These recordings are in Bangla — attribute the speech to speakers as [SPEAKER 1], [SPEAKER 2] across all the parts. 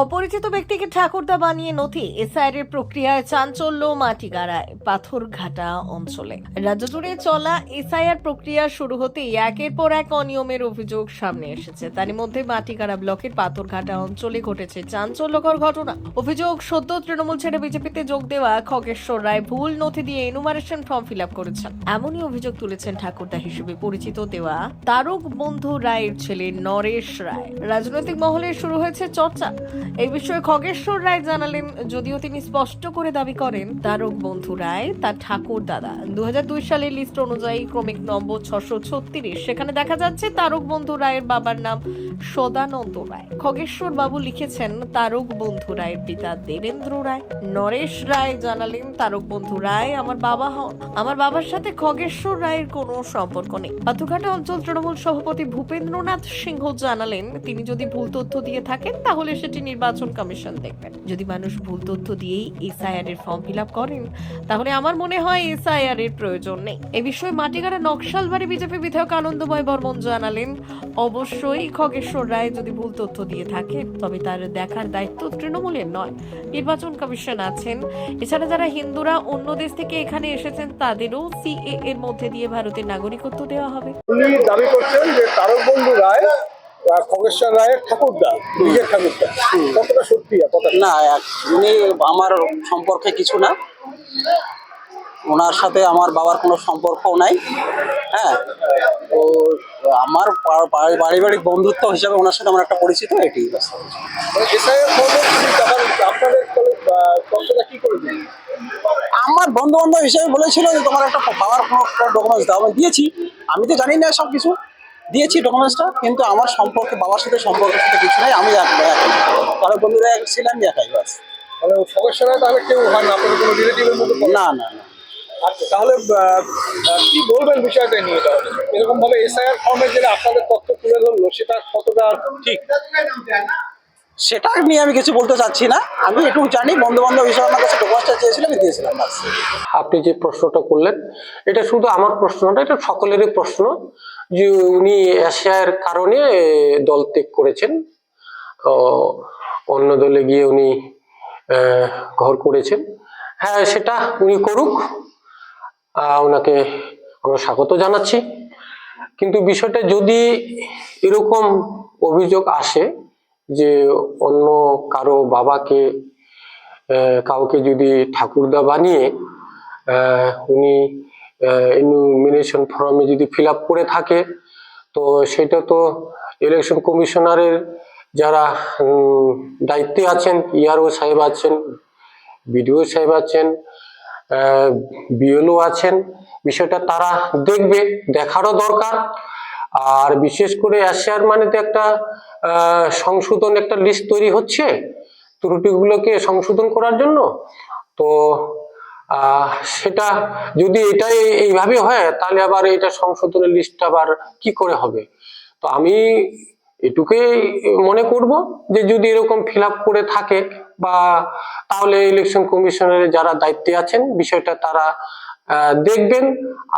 [SPEAKER 1] অপরিচিত ব্যক্তিকে ঠাকুরদা বানিয়ে নথি এসআইআর এর প্রক্রিয়ায় চাঞ্চল্য মাটিগাড়ায় পাথরঘাটা অঞ্চলে। রাজ্য জুড়ে চলা এসআইআর প্রক্রিয়া শুরু হতেই একের পর এক অনিয়মের অভিযোগ সামনে এসেছে। তারই মধ্যে মাটিগাড়া ব্লকের পাথরঘাটা অঞ্চলে ঘটেছে চাঞ্চল্যকর ঘটনা। অভিযোগ, সদ্য তৃণমূল ছেড়ে বিজেপিতে যোগ দেওয়া খগেশ্বর রায় ভুল নথি দিয়ে এনুমারেশন ফর্ম ফিল করেছেন। এমনই অভিযোগ তুলেছেন ঠাকুরদা হিসেবে পরিচিত দেওয়া তারক বন্ধু রায়ের ছেলে নরেশ রায়। রাজনৈতিক মহলে শুরু হয়েছে চর্চা। এই বিষয়ে খগেশ্বর রায় জানালেন, যদিও তিনি স্পষ্ট করে দাবি করেন তারক বন্ধু রায়, তার ঠাকুর দাদা। দু সালের লিস্ট অনুযায়ী ক্রমিক নম্বর ছশো ছত্রিশ। সেখানে দেখা যাচ্ছে তারক বন্ধু রায়ের বাবার নাম সদানন্দ রায়। খগেশ্বর বাবু লিখেছেন, তারক বন্ধু রায়ের পিতা দেবেন্দ্র রায়। নরেশ রায় জানালেন, তারক বন্ধু রায় আমার বাবা হন। আমার বাবার সাথে খগেশ্বর রায়ের কোনো সম্পর্ক নেই। পাথুঘাটা অঞ্চল তৃণমূল সভাপতি ভূপেন্দ্রনাথ সিংহ জানালেন, তিনি যদি ভুল তথ্য দিয়ে থাকেন, তাহলে সেটি নির্বাচন কমিশন দেখবেন। যদি মানুষ ভুল তথ্য দিয়েই এসআইআর এর ফর্ম ফিল করেন, তাহলে আমার মনে হয় এসআইআর এর প্রয়োজন নেই। এ বিষয়ে মাটিগাড়া নকশালবাড়ি বিজেপি বিধায়ক আনন্দময় বর্মন জানালেন, অবশ্যই খগেশ্বর রায় যদি ভুল তথ্য দিয়ে থাকে তবে তার দেখার দায়িত্ব তৃণমূলের নয়। নির্বাচন কমিশন আছেন। এছাড়া যারা হিন্দুরা অন্য দেশ থেকে এখানে এসেছেন, তাদেরও সিএ এর মধ্যে দিয়ে ভারতের নাগরিকত্ব দেওয়া হবে।
[SPEAKER 2] উনি দাবি করছেন যে তারক বন্ধু রায় খগেশ্বর রায়ের ঠাকুরদা নিজের ঠাকুরদা। কতটা সত্যি
[SPEAKER 3] না উনি আমার সম্পর্কে কিছু না। ওনার সাথে আমার বাবার কোনো সম্পর্কও নাই হ্যাঁ? তো আমার পারিবারিক বন্ধুত্ব হিসাবে ওনার সাথে আমার একটা পরিচিত এটি
[SPEAKER 2] দিন
[SPEAKER 3] আমার বন্ধু বান্ধব হিসেবে বলেছিল যে তোমার একটা বাবার কোনো ডকুমেন্টস দাও। আমি দিয়েছি। আমি তো জানি না সব কিছু দিয়েছি ডকুমেন্টসটা কিন্তু আমার সম্পর্কে বাবার সাথে সম্পর্কের সাথে কিছু নাই আমি এক একাই তাহলে বন্ধুরা এক ছিলাম একাই বাস।
[SPEAKER 2] মানে তাহলে কেউ হয় না কোনো রিলেটিভের পড়ে?
[SPEAKER 3] না না না।
[SPEAKER 2] আচ্ছা তাহলে কি বলবেন বিষয়টা নিয়ে তাহলে? এরকম ভাবে এসআইআর ফর্মে যেটা আপনাদের তথ্য তুলে ধরলো সেটা কতটা ঠিক?
[SPEAKER 3] সেটা নিয়ে আমি কিছু বলতে চাচ্ছি না। আমি একটু জানি বন্ধু বান্ধব হিসেবে আমার কাছে চেয়েছিল আমি দিয়েছিলাম
[SPEAKER 4] আপনি যে প্রশ্নটা করলেন এটা শুধু আমার প্রশ্ন না এটা সকলেরই প্রশ্ন। যে উনি এশিয়ার কারণে দল ত্যাগ করেছেন। অন্য দলে গিয়ে উনি ঘর করেছেন। হ্যাঁ সেটা উনি করুক। ওনাকে আমরা স্বাগত জানাচ্ছি। কিন্তু বিষয়টা যদি এরকম অভিযোগ আসে যে অন্য কারও বাবাকে কাউকে যদি ঠাকুরদা বানিয়ে উনি ইনুমিনেশন ফর্মে যদি ফিল করে থাকে, তো সেটা তো ইলেকশন কমিশনারের যারা দায়িত্বে আছেন ইআরও সাহেব আছেন, বিডিও সাহেব আছেন বিএলও আছেন, বিষয়টা তারা দেখবে, দেখারও দরকার। আর বিশেষ করে এশিয়ার মানে তো একটা সংশোধন একটা লিস্ট তৈরি হচ্ছে, ত্রুটিগুলোকে সংশোধন করার জন্য। তো সেটা যদি এটাই এইভাবে হয়, তাহলে আবার এটা সংশোধনের লিস্টটা আবার কি করে হবে? তো আমি এটুকুই মনে করব যে যদি এরকম ফিল করে থাকে বা তাহলে ইলেকশন কমিশনের যারা দায়িত্বে আছেন, বিষয়টা তারা দেখবেন।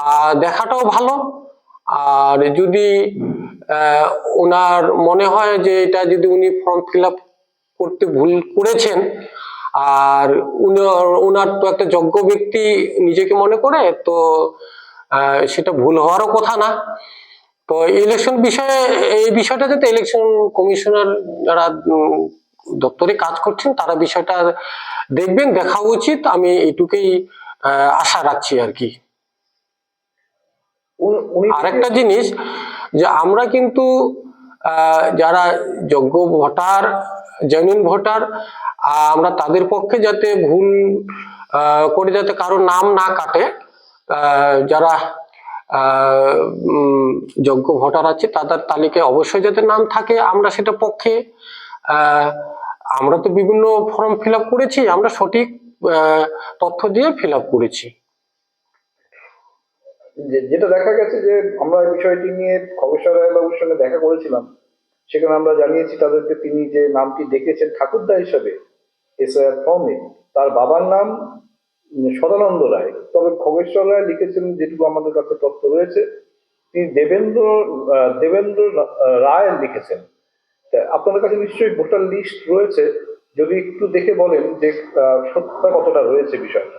[SPEAKER 4] আর দেখাটাও ভালো। আর যদি ওনার মনে হয় যে এটা যদি উনি ফর্ম ফিল করতে ভুল করেছেন আর উনার- তো একটা যোগ্য ব্যক্তি নিজেকে মনে করে তো সেটা ভুল হওয়ারও কথা না। তো ইলেকশন বিষয়ে এই বিষয়টা যাতে ইলেকশন কমিশনার যারা দপ্তরে কাজ করছেন তারা বিষয়টা দেখবেন দেখা উচিত। আমি এটুকুই আশা রাখছি আর কি। আরেকটা জিনিস যে আমরা কিন্তু যারা যোগ্য ভোটার জেনুইন ভোটার আমরা তাদের পক্ষে যাতে ভুল করে যাতে কারও নাম না কাটে যারা যোগ্য ভোটার আছে, তাদের তালিকায় অবশ্যই যাতে নাম থাকে, আমরা সেটা পক্ষে আমরা তো বিভিন্ন ফর্ম ফিল করেছি, আমরা সঠিক তথ্য দিয়ে ফিল করেছি।
[SPEAKER 2] যেটা দেখা গেছে যে, আমরা এই বিষয়টি নিয়ে খগেশ্বর বাবুর সঙ্গে দেখা করেছিলাম, সেখানে আমরা জানিয়েছি তাদেরকে তিনি যে নামটি ডেকেছেন ঠাকুরদা হিসাবে এসআইআর ফর্মে। তার বাবার নাম সদানন্দ রায়। তবে খগেশ্বর রায় লিখেছেন যেটুকু আমাদের কাছে তথ্য রয়েছে, তিনি দেবেন্দ্র দেবেন্দ্র রায় লিখেছেন। আপনাদের কাছে নিশ্চয়ই ভোটার লিস্ট রয়েছে। যদি একটু দেখে বলেন যে সত্যতা কতটা রয়েছে বিষয়টা।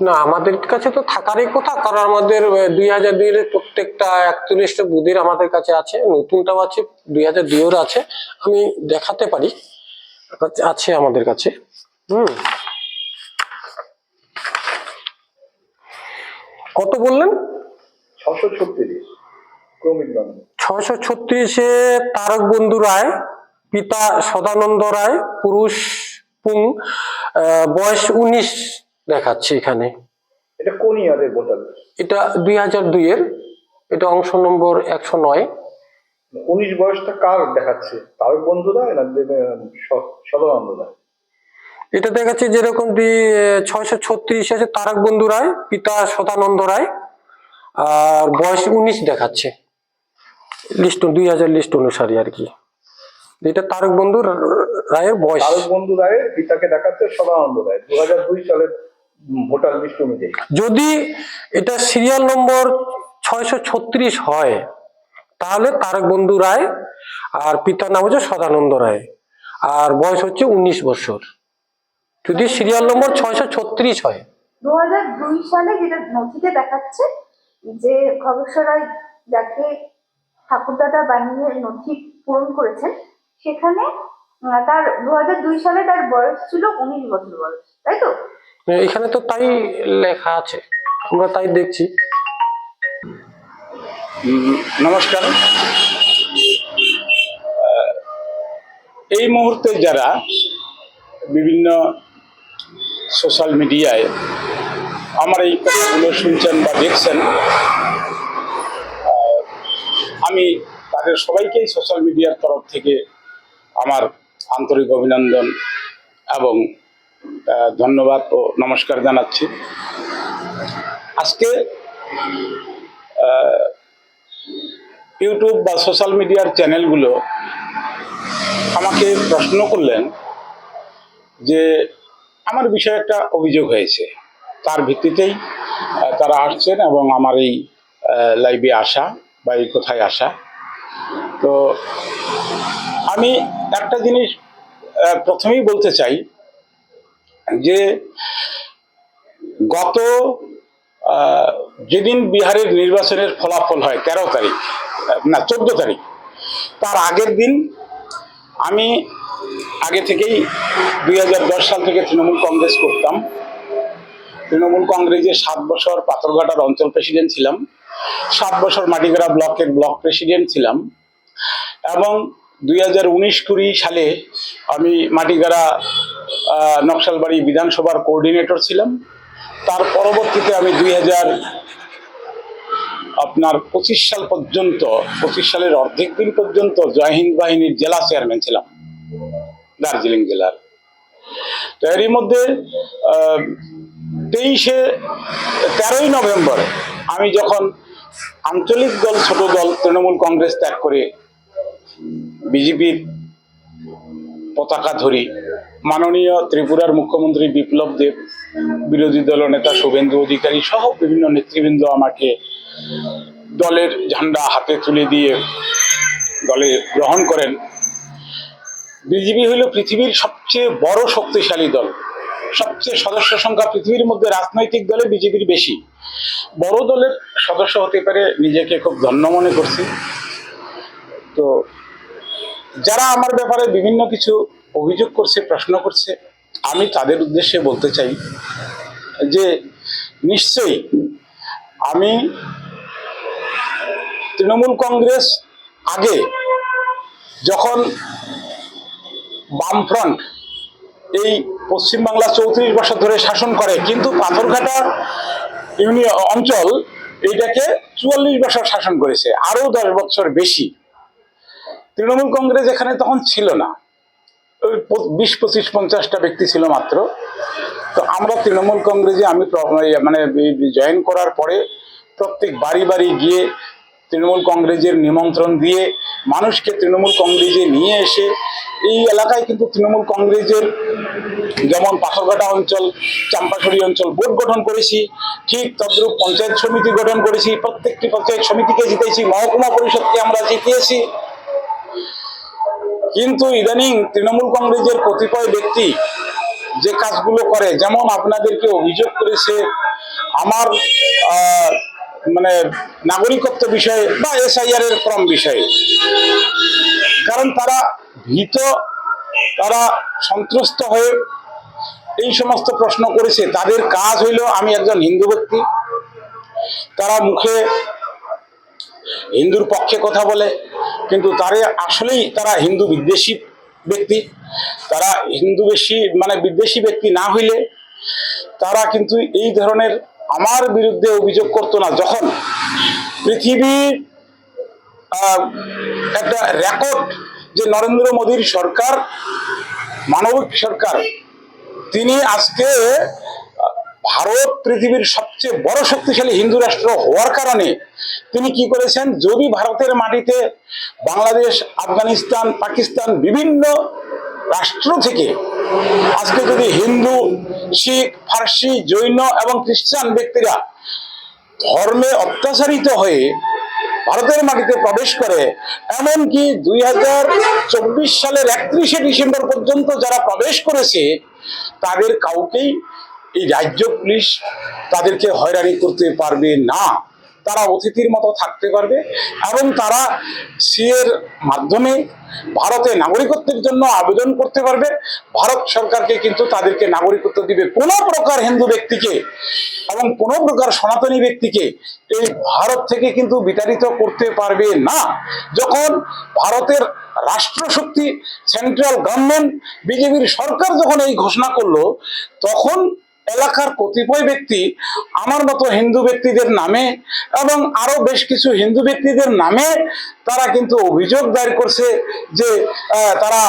[SPEAKER 4] না, আমাদের কাছে তো থাকারই কথা, কারণ আমাদের দুই হাজার দুই এর প্রত্যেকটা একচল্লিশটা বুথের আমাদের কাছে আছে, নতুনটাও আছে, দুই হাজার দুইয়ের আছে। আমি দেখাতে পারি। আছে আমাদের কাছে। হুম। কত বললেন?
[SPEAKER 2] ছশো ছত্রিশ
[SPEAKER 4] ছয়শো ছত্রিশে তারক বন্ধু রায় পিতা সদানন্দ রায় পুরুষ পুং বয়স উনিশ দেখাচ্ছে এখানে।
[SPEAKER 2] এটা কোন ইয়ারের
[SPEAKER 4] এটা দুই হাজার দুইয়ের এটা অংশ নম্বর একশো নয়।
[SPEAKER 2] উনিশ বয়সটা কার দেখাচ্ছে? তারক বন্ধু রায় না সদানন্দ রায়
[SPEAKER 4] এটা দেখাচ্ছে যেরকম ছয়শো ছত্রিশ আছে তারক বন্ধু রায় পিতা সদানন্দ রায় আর বয়স উনিশ দেখাচ্ছে। লিস্ট দুই হাজার লিস্ট অনুসারে আর কি। এটা তারক বন্ধু রায়ের বয়স।
[SPEAKER 2] তারক বন্ধু রায়ের পিতাকে দেখাচ্ছে সদানন্দ রায়। দু হাজার দুই সালের ভোটার লিস্ট অনুযায়ী।
[SPEAKER 4] যদি এটা সিরিয়াল নম্বর ছয়শো ছত্রিশ হয় তাহলে তারক বন্ধু রায় আর পিতার নাম হচ্ছে সদানন্দ রায়। আর বয়স হচ্ছে উনিশ বছর। যদি সিরিয়াল নম্বর ছয়শো ছত্রিশ হয়।
[SPEAKER 5] দু হাজার দুই সালে যেটা নথিতে দেখাচ্ছে যে খগেশ্বর রায় যাকে ঠাকুরদাদা বানিয়ে নথি পূরণ করেছেন সেখানে তার দু হাজার দুই সালে তার বয়স ছিল উনিশ বছর বয়স তাই তো?
[SPEAKER 4] এখানে তো তাই লেখা আছে। আমরা তাই দেখছি।
[SPEAKER 6] নমস্কার। এই মুহূর্তে যারা বিভিন্ন সোশ্যাল মিডিয়ায় আমার এই কথাগুলো শুনছেন বা দেখছেন আমি তাদের সবাইকেই সোশ্যাল মিডিয়ার তরফ থেকে আমার আন্তরিক অভিনন্দন এবং ধন্যবাদ ও নমস্কার জানাচ্ছি। আজকে ইউটিউব বা সোশ্যাল মিডিয়ার চ্যানেলগুলো আমাকে প্রশ্ন করলেন যে আমার বিষয়ে একটা অভিযোগ হয়েছে। তার ভিত্তিতেই তারা আসছেন এবং আমার এই লাইভে আসা বা এই কোথায় আসা। তো আমি একটা জিনিস প্রথমেই বলতে চাই যে গত যেদিন বিহারের নির্বাচনের ফলাফল হয় তেরো তারিখ, না, চোদ্দ তারিখ, তার আগের দিন আমি আগে থেকেই দুই হাজার দশ সাল থেকে তৃণমূল কংগ্রেস করতাম। তৃণমূল কংগ্রেসের সাত বছর পাথরঘাটার অঞ্চল প্রেসিডেন্ট ছিলাম। সাত বছর মাটিগাড়া ব্লকের ব্লক প্রেসিডেন্ট ছিলাম। এবং দুই হাজার উনিশ কুড়ি সালে আমি মাটিগাড়া নকশালবাড়ি বিধানসভার কোঅর্ডিনেটর ছিলাম। তার পরবর্তীতে আমি দুই হাজার আপনার পঁচিশ সাল পর্যন্ত, পঁচিশ সালের অর্ধেক দিন পর্যন্ত জয় হিন্দ বাহিনীর জেলা চেয়ারম্যান ছিলাম, দার্জিলিং জেলার। তো এরই মধ্যে তেইশে, তেরোই নভেম্বর আমি যখন আঞ্চলিক দল, ছোট দল, তৃণমূল কংগ্রেস ত্যাগ করে, বিজেপির পতাকা ধরি। মাননীয় ত্রিপুরার মুখ্যমন্ত্রী বিপ্লব দেব, বিরোধী দলনেতা শুভেন্দু অধিকারী সহ বিভিন্ন নেতৃবৃন্দ আমাকে দলের ঝান্ডা হাতে তুলে দিয়ে দলে গ্রহণ করেন। বিজেপি হলো পৃথিবীর সবচেয়ে বড় শক্তিশালী দল। সবচেয়ে সদস্য সংখ্যা পৃথিবীর মধ্যে রাজনৈতিক দলে বিজেপির বেশি। বড় দলের সদস্য হতে পারে নিজেকে খুব ধন্য মনে করছি। তো যারা আমার ব্যাপারে বিভিন্ন কিছু অভিযোগ করছে, প্রশ্ন করছে, আমি তাদের উদ্দেশ্যে বলতে চাই যে নিশ্চয়ই আমি তৃণমূল কংগ্রেস আগে যখন বামফ্রন্ট এই পশ্চিমবাংলা চৌত্রিশ বছর ধরে শাসন করে, কিন্তু পাথরঘাটা ইউনিয়ন অঞ্চল এইটাকে চুয়াল্লিশ বছর শাসন করেছে, আরও দশ বছর বেশি। তৃণমূল কংগ্রেস এখানে তখন ছিল না। ওই বিশ, পঁচিশ, পঞ্চাশটা ব্যক্তি ছিল মাত্র। তো আমরা তৃণমূল কংগ্রেসে আমি মানে জয়েন করার পরে প্রত্যেক বাড়ি বাড়ি গিয়ে তৃণমূল কংগ্রেসের নিমন্ত্রণ দিয়ে মানুষকে তৃণমূল কংগ্রেসে নিয়ে এসে এই এলাকায় কিন্তু তৃণমূল কংগ্রেসের যেমন পাথরঘাটা অঞ্চল চাম্পাছড়ি অঞ্চল বোর্ড গঠন করেছি, ঠিক তদ্রূপ পঞ্চায়েত সমিতি গঠন করেছি, প্রত্যেকটি পঞ্চায়েত সমিতিকে জিতেছি, মহকুমা পরিষদকে আমরা জিতিয়েছি। কিন্তু ইদানিং তৃণমূল কংগ্রেসের কতিপয় ব্যক্তি যে কাজগুলো করে, যেমন আপনাদেরকে অভিযোগ করেছে আমার মানে নাগরিকত্ব বিষয়ে বা এসআইআর এর ফর্ম বিষয়ে। কারণ তারা ভীত, তারা সন্ত্রস্ত হয়ে এই সমস্ত প্রশ্ন করেছে। তাদের কাজ হইল, আমি একজন হিন্দু ব্যক্তি, তারা মুখে হিন্দুর পক্ষে কথা বলে কিন্তু তারে আসলেই তারা হিন্দু বিদ্বেষী ব্যক্তি। তারা হিন্দু বেশি মানে বিদ্বেষী ব্যক্তি না হইলে তারা কিন্তু এই ধরনের আমার বিরুদ্ধে অভিযোগ করতো না। যখন পৃথিবীর একটা রেকর্ড যে নরেন্দ্র মোদীর সরকার, মানবিক সরকার, তিনি আজকে ভারত পৃথিবীর সবচেয়ে বড় শক্তিশালী হিন্দু রাষ্ট্র হওয়ার কারণে তিনি কি করেছেন? যদি ভারতের মাটিতে বাংলাদেশ, আফগানিস্তান, পাকিস্তান বিভিন্ন রাষ্ট্র থেকে আজকে যদি হিন্দু, শিখ, ফার্সি, জৈন এবং খ্রিস্টান ব্যক্তিরা ধর্মে অত্যাচারিত হয়ে ভারতের মাটিতে প্রবেশ করে, এমনকি দুই হাজার চব্বিশ সালের একত্রিশে ডিসেম্বর পর্যন্ত যারা প্রবেশ করেছে, তাদের কাউকেই এই রাজ্য পুলিশ তাদেরকে হয়রানি করতে পারবে না। তারা অতিথির মতো থাকতে পারবে এবং তারা সিএর মাধ্যমে ভারতে নাগরিকত্বের জন্য আবেদন করতে পারবে। ভারত সরকারকে কিন্তু তাদেরকে নাগরিকত্ব দিবে কোনো প্রকার হিন্দু ব্যক্তিকে এবং কোনো প্রকার সনাতনী ব্যক্তিকে এই ভারত থেকে কিন্তু বিতাড়িত করতে পারবে না। যখন ভারতের রাষ্ট্রশক্তি সেন্ট্রাল গভর্নমেন্ট বিজেপির সরকার যখন এই ঘোষণা করল, তখন এলাকার কতিপয় ব্যক্তি আমার মতো হিন্দু ব্যক্তিদের নামে এবং আরও বেশ কিছু হিন্দু ব্যক্তিদের নামে তারা কিন্তু অভিযোগ দায়ের করছে যে তারা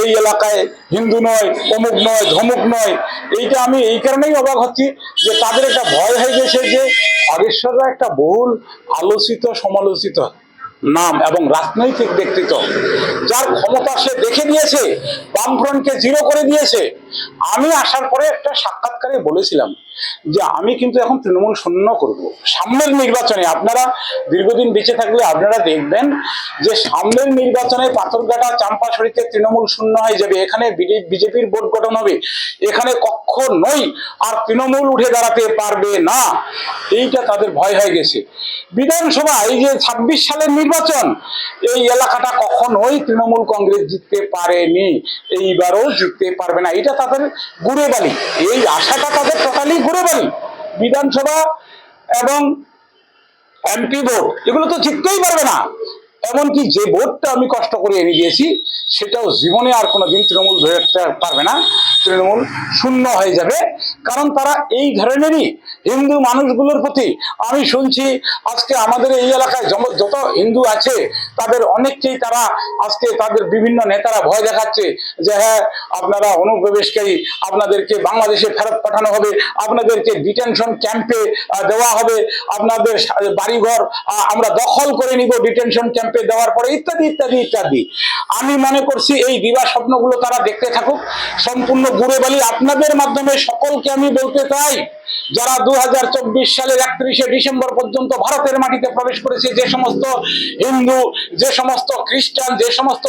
[SPEAKER 6] এই এলাকায় হিন্দু নয়, অমুক নয়, ধমুক নয়। এইটা আমি এই কারণেই অবাক হচ্ছি যে তাদের একটা ভয় হয়ে গেছে যে বাগেশ্বররা একটা বহুল আলোচিত, সমালোচিত নাম এবং রাজনৈতিক ব্যক্তিত্ব। যার ক্ষমতা সে দেখে দিয়েছে বামফ্রন্টকে জিরো করে দিয়েছে। আমি আসার পরে একটা সাক্ষাৎকারে বলেছিলাম যে আমি কিন্তু এখন তৃণমূল শূন্য করব। সামনের নির্বাচনে আপনারা দীর্ঘদিন বেঁচে থাকলে আপনারা দেখবেন যে সামনের নির্বাচনে পাথরঘাটা চাম্পাছড়িতে তৃণমূল শূন্য হয়ে যাবে, এখানে বিজেপির ভোট গঠন হবে, এখানে কক্ষ কখনোই আর তৃণমূল উঠে দাঁড়াতে পারবে না। এইটা তাদের ভয় হয়ে গেছে। বিধানসভা, এই যে ছাব্বিশ সালের নির্বাচন, এই এলাকাটা কখনোই তৃণমূল কংগ্রেস জিততে পারেনি। এইবারও জিততে পারবে না। এটা তাদের গুড়ে বালি এই আশাটা তাদের টোটালি গুড়ে বালি বিধানসভা এবং এমপি ভোট এগুলো তো জিততেই পারবে না। এমনকি যে ভোটটা আমি কষ্ট করে এনে দিয়েছি, সেটাও জীবনে আর কোনো দিন তৃণমূল ধরে রাখতে পারবে না। তৃণমূল শূন্য হয়ে যাবে। কারণ তারা এই ধরনেরই হিন্দু মানুষগুলোর প্রতি আমি শুনছি, আজকে আমাদের এই এলাকায় যত হিন্দু আছে, তাদের অনেককেই তারা আজকে তাদের বিভিন্ন নেতারা ভয় দেখাচ্ছে যে হ্যাঁ আপনারা অনুপ্রবেশকারী, আপনাদেরকে বাংলাদেশে ফেরত পাঠানো হবে, আপনাদেরকে ডিটেনশন ক্যাম্পে দেওয়া হবে, আপনাদের বাড়িঘর আমরা দখল করে নিব ডিটেনশন ক্যাম্পে দেওয়ার পরে, ইত্যাদি ইত্যাদি ইত্যাদি। আমি মনে করছি এই বিবাহ স্বপ্নগুলো তারা দেখতে থাকুক। সম্পূর্ণ গুড়ে বালি, আপনাদের মাধ্যমে সকলকে আমি বলতে চাই যারা দু হাজার চব্বিশ সালের একত্রিশে ডিসেম্বর পর্যন্ত ভারতের মাটিতে প্রবেশ করেছে, যে সমস্ত হিন্দু, যে সমস্ত খ্রিস্টান, যে সমস্ত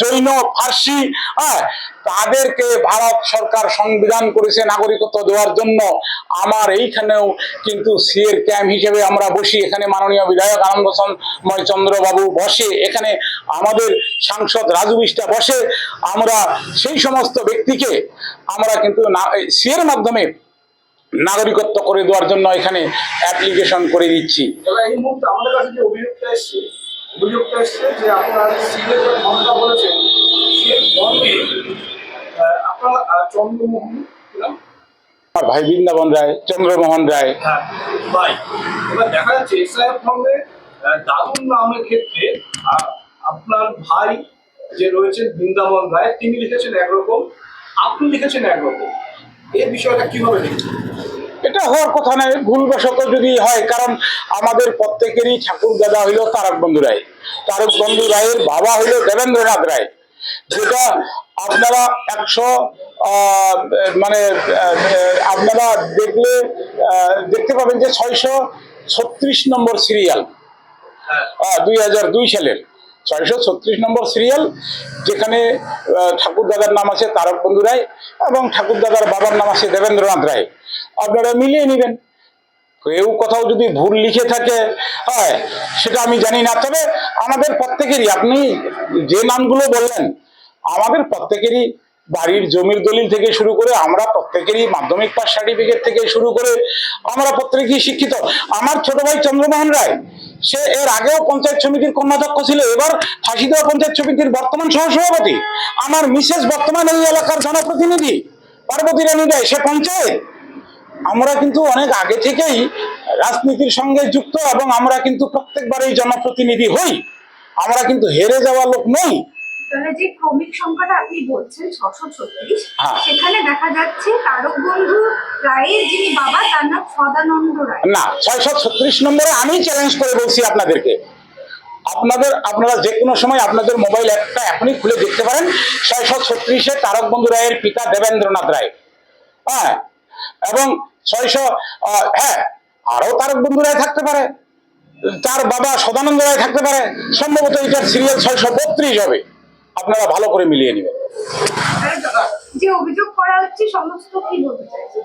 [SPEAKER 6] জৈন, ফার্সি হ্যাঁ তাদেরকে ভারত সরকার সংবিধান করেছে নাগরিকত্ব দেওয়ার জন্য। আমার এইখানেও কিন্তু সিএর ক্যাম্প হিসেবে আমরা বসি, এখানে মাননীয় বিধায়ক আনন্দ ময় চন্দ্র বসে, এখানে আমাদের সাংসদ রাজু বিষ্টা বসে। আমরা সেই সমস্ত ব্যক্তিকে আমরা কিন্তু সিএর মাধ্যমে নাগরিকত্ব করে দেওয়ার জন্য এখানে অ্যাপ্লিকেশন করে দিচ্ছি।
[SPEAKER 7] এবার এই মুহূর্তে আমাদের কাছে যে অভিযোগটা এসছে অভিযোগটা এসছে যে আপনার সিলের যে বলেছেন সেই আপনার চন্দ্রমোহন কি
[SPEAKER 6] আমার ভাই বৃন্দাবন রায় চন্দ্রমোহন রায়।
[SPEAKER 7] হ্যাঁ ভাই এবার দেখা যাচ্ছে এসআইএফ ফর্মে দাদুর নামের ক্ষেত্রে আপনার ভাই যে রয়েছেন বৃন্দাবন রায় তিনি লিখেছেন একরকম আপনি লিখেছেন একরকম। এই বিষয়টা কীভাবে
[SPEAKER 6] এটা হওয়ার কথা নয়, ভুলবশত যদি হয়, কারণ আমাদের প্রত্যেকেরই ঠাকুর দাদা হইল তারক বন্ধু রায়। তারক বন্ধু রায়ের বাবা হইল দেবেন্দ্রনাথ রায়। যেটা আপনারা একশো মানে আপনারা দেখলে দেখতে পাবেন যে ছয়শো ছত্রিশ নম্বর সিরিয়াল দুই সালের। ছয়শো ছত্রিশ নম্বর সিরিয়াল যেখানে ঠাকুর দাদার নাম আছে তারক বন্ধু রায় এবং ঠাকুর দাদার বাবার নাম আছে দেবেন্দ্রনাথ রায়। আপনারা মিলিয়ে নেবেন। কেউ কোথাও যদি ভুল লিখে থাকে হ্যাঁ সেটা আমি জানি না। তবে আমাদের প্রত্যেকেরই, আপনি যে নামগুলো বললেন, আমাদের প্রত্যেকেরই বাড়ির জমির দলিল থেকে শুরু করে, আমরা প্রত্যেকেরই মাধ্যমিক পাস সার্টিফিকেট থেকে শুরু করে, আমরা প্রত্যেকেই শিক্ষিত। আমার ছোট ভাই চন্দ্রমোহন রায় সে এর আগেও পঞ্চায়েত সমিতির কর্মাধ্যক্ষ ছিল, এবার ফাঁসি দেওয়া পঞ্চায়েত সমিতির বর্তমান সহসভাপতি। আমার মিসেস বর্তমান এই এলাকার জনপ্রতিনিধি, পার্বতী রানী রায়, সে পঞ্চায়েত। আমরা কিন্তু অনেক আগে থেকেই রাজনীতির সঙ্গে যুক্ত এবং আমরা কিন্তু প্রত্যেকবার এই জনপ্রতিনিধি হই। আমরা কিন্তু হেরে যাওয়া লোক নই।
[SPEAKER 5] তাহলে যে ক্রমিক সংখ্যাটা আপনি বলছেন ছশো ছত্রিশ
[SPEAKER 6] হ্যাঁ।
[SPEAKER 5] সেখানে দেখা যাচ্ছে তারক বন্ধু রায়ের যিনি বাবা তার নাম সদানন্দ রায়।
[SPEAKER 6] না ছয়শো ছত্রিশ নম্বরে আমি চ্যালেঞ্জ করে বলছি আপনাদেরকে। আপনাদের আপনারা যে কোনো সময় আপনাদের মোবাইল অ্যাপটা এখনই খুলে দেখতে পারেন। ছয়শো ছত্রিশে তারক বন্ধু রায়ের পিতা দেবেন্দ্রনাথ রায়। হ্যাঁ? এবং ছয়শো হ্যাঁ আরও তারক বন্ধু রায় থাকতে পারে। তার বাবা সদানন্দ রায় থাকতে পারে। সম্ভবত এটার সিরিয়াল ছয়শো বত্রিশ হবে। আপনারা ভালো করে মিলিয়ে নেবেন।
[SPEAKER 5] যে অভিযোগ করা হচ্ছে সমস্ত কি বলতে চাইছে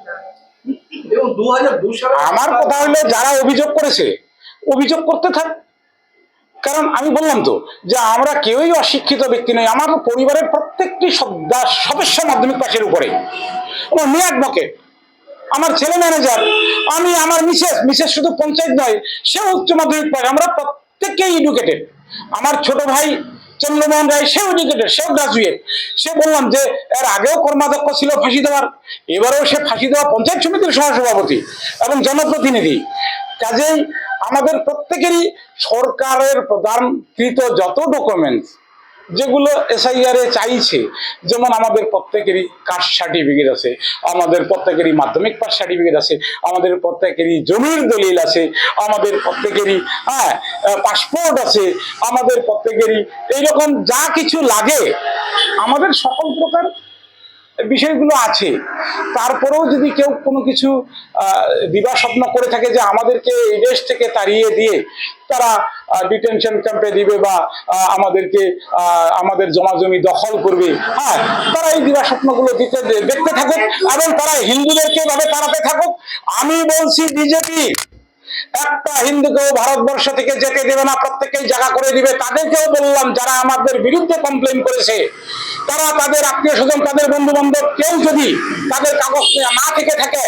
[SPEAKER 7] দু হাজার দু
[SPEAKER 6] আমার কথা হলো যারা অভিযোগ করেছে অভিযোগ করতে থাক। কারণ আমি বললাম তো যে আমরা কেউই অশিক্ষিত ব্যক্তি নই আমার পরিবারের প্রত্যেকটি সদা- সদস্য মাধ্যমিক পাশের উপরে। আমার মেয়ে অ্যাডভোকেট আমার ছেলে ম্যানেজার আমি আমার মিসেস মিসেস শুধু পঞ্চায়েত নয় সেও উচ্চ মাধ্যমিক পাশ আমরা প্রত্যেককেই এডুকেটেড আমার ছোট ভাই চন্দ্রমোহন রায় সেও এডুকেটেড সেও গ্রাজুয়েট সে বললাম যে, এর আগেও কর্মাধ্যক্ষ ছিল ফাঁসি দেওয়ার, এবারেও সে ফাঁসি দেওয়া পঞ্চায়েত সমিতির সহসভাপতি এবং জনপ্রতিনিধি। কাজেই আমাদের প্রত্যেকেরই সরকারের প্রদানকৃত যত ডকুমেন্টস যেগুলো এসআইআর চাইছে, যেমন আমাদের প্রত্যেকেরই কাস্ট সার্টিফিকেট আছে, আমাদের প্রত্যেকেরই মাধ্যমিক পাস সার্টিফিকেট আছে, আমাদের প্রত্যেকেরই জমির দলিল আছে, আমাদের প্রত্যেকেরই হ্যাঁ পাসপোর্ট আছে, আমাদের প্রত্যেকেরই এইরকম যা কিছু লাগে, আমাদের সকল প্রকার বিষয়গুলো আছে। তারপরেও যদি কেউ কোনো কিছু দিবা স্বপ্ন করে থাকে যে আমাদেরকে এই দেশ থেকে তাড়িয়ে দিয়ে তারা ডিটেনশন ক্যাম্পে দিবে বা আমাদেরকে আমাদের জমা জমি দখল করবে হ্যাঁ তারা এই দিবা স্বপ্নগুলো দিতে দেখতে থাকুক এবং তারা হিন্দুদেরকে ভাবে তাড়াতে থাকুক। আমি বলছি বিজেপি একটা হিন্দুকেও ভারতবর্ষ থেকে যেতে দেবে না প্রত্যেকেই জায়গা করে দিবে। তাদেরকেও বললাম, যারা আমাদের বিরুদ্ধে কমপ্লেন করেছে, তারা তাদের আত্মীয় স্বজন, তাদের বন্ধু বান্ধব কেউ যদি তাদের কাগজ না থেকে থাকে,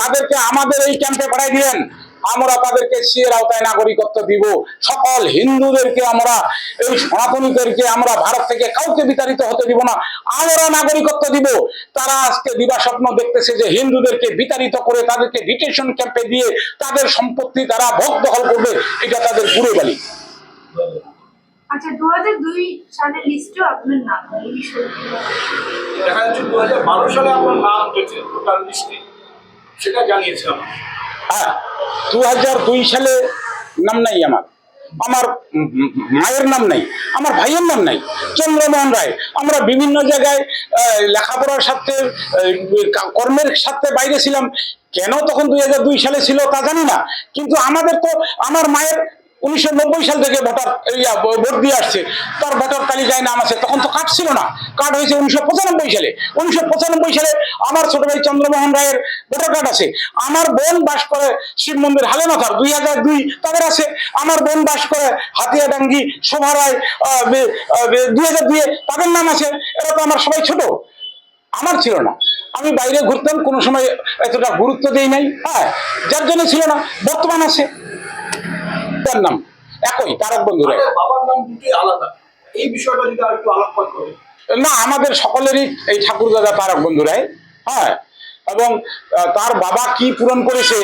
[SPEAKER 6] তাদেরকে আমাদের এই ক্যাম্পে পাঠাই দিবেন আমরা তাদেরকে সিয়ের আওতায় নাগরিকত্ব দিব। সকল হিন্দুদেরকে আমরা এই সনাতনীদেরকে আমরা ভারত থেকে কাউকে বিতাড়িত হতে দিব না। আমরা নাগরিকত্ব দিব। তারা আজকে দিবা স্বপ্ন দেখতেছে যে হিন্দুদেরকে বিতাড়িত করে তাদেরকে ডিটেনশন ক্যাম্পে দিয়ে তাদের সম্পত্তি তারা ভোগ দখল করবে এটা তাদের পুরো বালি
[SPEAKER 5] আচ্ছা দু হাজার দুই সালের লিস্টেও আপনার নাম
[SPEAKER 7] দেখা যাচ্ছে দু হাজার বারো সালে আপনার নাম উঠেছে ভোটার লিস্টে সেটা জানিয়েছিলাম
[SPEAKER 6] হ্যাঁ দু সালে নাম নাই আমার। আমার মায়ের নাম নাই, আমার ভাইয়ের নাম নাই। চন্দ্রমোহন রায়, আমরা বিভিন্ন জায়গায় লেখাপড়ার সাথে কর্মের সাথে বাইরে ছিলাম। কেন তখন দুই হাজার দুই সালে ছিল তা জানি না। কিন্তু আমাদের তো, আমার মায়ের উনিশশো নব্বই সাল থেকে ভোটার ভোট দিয়ে আসছে। তার ভোটার তালিকায় নাম আছে। তখন তো কার্ড ছিল না। কার্ড হয়েছে উনিশশো পঁচানব্বই সালে। উনিশশো পঁচানব্বই সালে আমার ছোট ভাই চন্দ্রমোহন রায়ের ভোটার কার্ড আছে। আমার বোন বাস করে শিব মন্দির হালেমাথার দুই হাজার দুই তাদের আছে। আমার বোন বাস করে হাতিয়াডাঙ্গি শোভা রায় দুই হাজার দুই তাদের নাম আছে। এরা তো আমার সবাই ছোট। আমার ছিল না। আমি বাইরে ঘুরতাম। কোনো সময় এতটা গুরুত্ব দেই নাই। হ্যাঁ যার জন্য ছিল না। বর্তমান আছে। তার নাম? একই তারক বন্ধুরা
[SPEAKER 7] আমাদের বাবার নাম দুটি আলাদা। এই বিষয়টা যদি আর একটু আলোকপাত
[SPEAKER 6] না আমাদের সকলেরই এই ঠাকুর দাদা তারক বন্ধু রায় হ্যাঁ? এবং তার বাবা কি পূরণ করেছে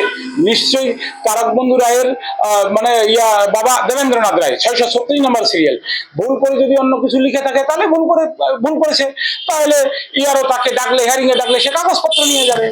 [SPEAKER 6] নিশ্চয়ই তারক বন্ধু রায়ের আহ, মানে ইয়া বাবা দেবেন্দ্রনাথ রায় ছয়শো সত্তর নম্বর সিরিয়াল। ভুল করে যদি অন্য কিছু লিখে থাকে তাহলে ভুল করে ভুল করেছে। তাহলে ইয়ারও তাকে ডাকলে হেয়ারিং এ ডাকলে সে কাগজপত্র নিয়ে যাবে।